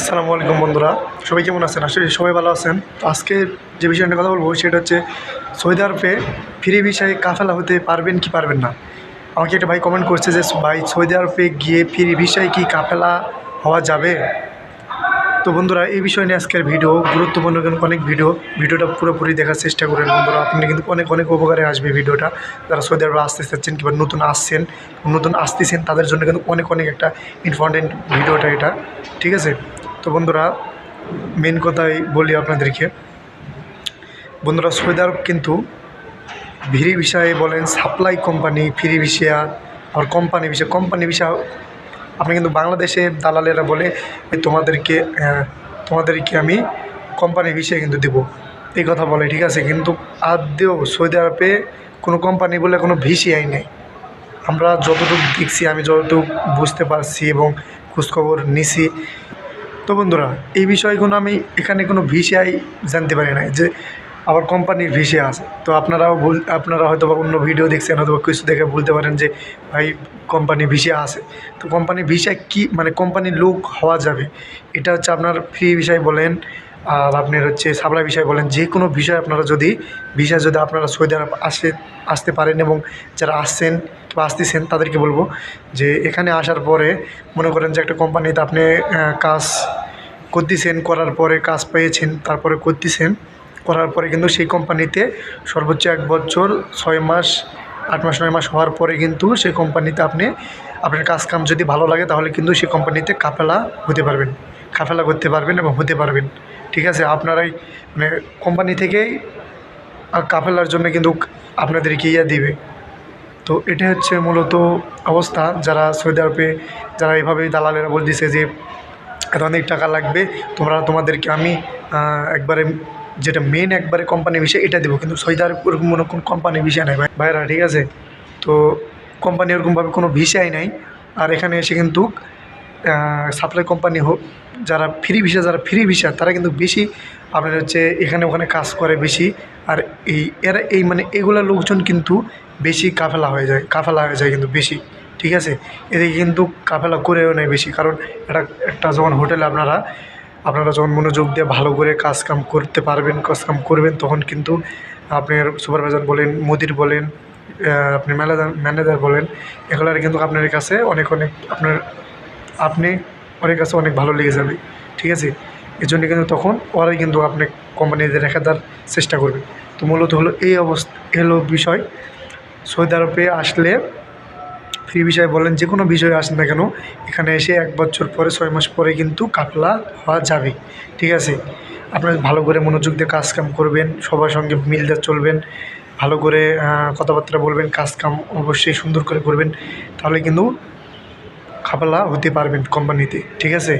আসসালামু আলাইকুম বন্ধুরা। সবাই কেমন আছেন? আসলে সবাই ভালো আছেন। তো আজকে যে বিষয় নিয়ে কথা বলব, সেটা হচ্ছে সৌদি আরবে ফ্রি ভিসায় কাফেলা হতে পারবেন কি পারবেন না? আমাকে একটা ভাই কমেন্ট করছে যে, ভাই, সৌদি আরবে গিয়ে ফ্রি ভিসায় কি কাফেলা হওয়া যাবে? তো বন্ধুরা, এই বিষয় নিয়ে আজকের ভিডিও, গুরুত্বপূর্ণ কিন্তু অনেক ভিডিও, ভিডিওটা পুরোপুরি দেখার চেষ্টা করেন বন্ধুরা। আপনি কিন্তু অনেক অনেক উপকারে আসবে ভিডিওটা। যারা সৌদি আরবে আসতে চাচ্ছেন কিংবা নতুন আসছেন, নতুন আসতেছেন, তাদের জন্য কিন্তু অনেক অনেক একটা ইম্পর্টেন্ট ভিডিওটা এটা, ঠিক আছে? বন্ধুরা মেন কথাই বলি আপনাদেরকে। বন্ধুরা সৌদি কিন্তু ভিড়ি বিষয়ে বলেন সাপ্লাই কোম্পানি ফ্রি ভিসা আর কোম্পানি বিষয়। কোম্পানি বিষয়, আপনি কিন্তু বাংলাদেশে দালালেরা বলে, "এ, তোমাদেরকে তোমাদেরকে আমি কোম্পানি বিষয়ে কিন্তু দেবো। এই কথা বলে, ঠিক আছে? কিন্তু আদৌ সৌদি আরবে কোনো কোম্পানি বলে কোনো ভিসিআই নেই। আমরা যতটুকু দেখছি, আমি যতটুকু বুঝতে পারছি এবং খোঁজখবর নিছি তো বন্ধুরা, এই বিষয়গুলো আমি এখানে কোনো ভিসিআই জানতে পারি না যে আবার কোম্পানির ভিসিআ আছে। তো আপনারাও ভুল, আপনারা হয়তো বা অন্য ভিডিও দেখছেন হয়তো কিছু দেখে বলতে পারেন যে, ভাই, কোম্পানি ভিসিআ আছে। তো কোম্পানি ভিসা কি মানে কোম্পানির লোক হওয়া যাবে, এটা হচ্ছে আপনার ফ্রি বিষয় বলেন, আর আপনার হচ্ছে সাপ্লাই বিষয় বলেন, যে কোনো বিষয় আপনারা যদি ভিসা যদি আপনারা সৌদি আরব আসে, আসতে পারেন এবং যারা আসছেন বা আসতেছেন তাদেরকে বলব যে, এখানে আসার পরে মনে করেন যে একটা কোম্পানিতে আপনি কাজ করতেছেন করার পরে কাজ পেয়েছেন, তারপরে করতেছেন করার পরে কিন্তু সেই কোম্পানিতে সর্বোচ্চ এক বছর ছয় মাস, আট মাস, নয় মাস হওয়ার পরে কিন্তু সেই কোম্পানিতে আপনি, আপনার কাজ কাম যদি ভালো লাগে তাহলে কিন্তু সেই কোম্পানিতে কাফেলা হতে পারবেন, কাফেলা করতে পারবেন এবং হতে পারবেন। ঠিক আছে, আপনারাই মানে কোম্পানি থেকেই কাফেলার জন্য কিন্তু আপনাদেরকে ইয়ে দিবে। তো এটা হচ্ছে মূলত অবস্থা, যারা সৌদি আরবে, যারা এভাবে দালালেরা বলতেছে যে এত অনেক টাকা লাগবে। তোমরা তোমাদেরকে আমি একবারে যেটা মেন একবারে কোম্পানি বিষয় এটা দেবো। কিন্তু সৌদি আরব ওরকম কোনো কোন কোম্পানি বিষয় নেই ভাই। ভাইরা, ঠিক আছে? তো কোম্পানি ওরকমভাবে কোনো ভিসাই নাই। আর এখানে এসে কিন্তু সাপ্লাই কোম্পানি হোক যারা ফ্রি ভিসা যারা ফ্রি ভিসা তারা কিন্তু বেশি আপনার হচ্ছে এখানে ওখানে কাজ করে বেশি। আর এই, এরা এই মানে এগুলা লোকজন কিন্তু বেশি কাফেলা হয়ে যায়, কাফেলা হয়ে যায় কিন্তু বেশি। ঠিক আছে? এদিকে কিন্তু কাফেলা করেও নেয় বেশি, কারণ এটা একটা যখন হোটেলে আপনারা আপনারা যখন মনোযোগ দিয়ে ভালো করে কাজ কাম করতে পারবেন কাজ কাম করবেন, তখন কিন্তু আপনার সুপারভাইজার বলেন, মুদির বলেন আপনি ম্যানেজার ম্যানেজার বলেন, এগুলোর কিন্তু আপনার কাছে অনেক অনেক আপনার, আপনি ওর কাছে অনেক ভালো লেগে যাবে, ঠিক আছে? এই জন্য কিন্তু তখন ওরাই কিন্তু আপনি কোম্পানিতে রেখে দেওয়ার চেষ্টা করবে। তো মূলত হলো এই অবস্থা হলো বিষয়। সৌদি আরবে আসলে ফ্রি বিষয়ে বলেন, যে কোনো বিষয় আসেন না কেন, এখানে এসে এক বছর পরে, ছয় মাস পরে কিন্তু কাপলা হওয়া যাবে। ঠিক আছে? আপনার ভালো করে মনোযোগ দিয়ে কাজকাম করবেন, সবার সঙ্গে মিলতে চলবেন, ভালো করে কথাবার্তা বলবেন, কাজকাম অবশ্যই সুন্দর করে করবেন, তাহলে কিন্তু খাপালা হতে পারবেন কোম্পানিতে। ঠিক আছে?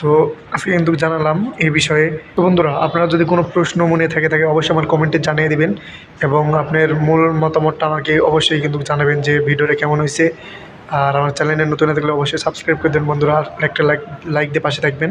তো আজকে কিন্তু জানালাম এই বিষয়ে। তো বন্ধুরা, আপনারা যদি কোনো প্রশ্ন মনে থাকে থাকে অবশ্যই আমার কমেন্টে জানিয়ে দিবেন এবং আপনার মূল মতামতটা আমাকে অবশ্যই কিন্তু জানাবেন যে ভিডিওটা কেমন হয়েছে। আর আমার চ্যানেলে নতুন থাকলে অবশ্যই সাবস্ক্রাইব করে দেবেন বন্ধুরা, আর একটা লাইক লাইক দিয়ে পাশে থাকবেন।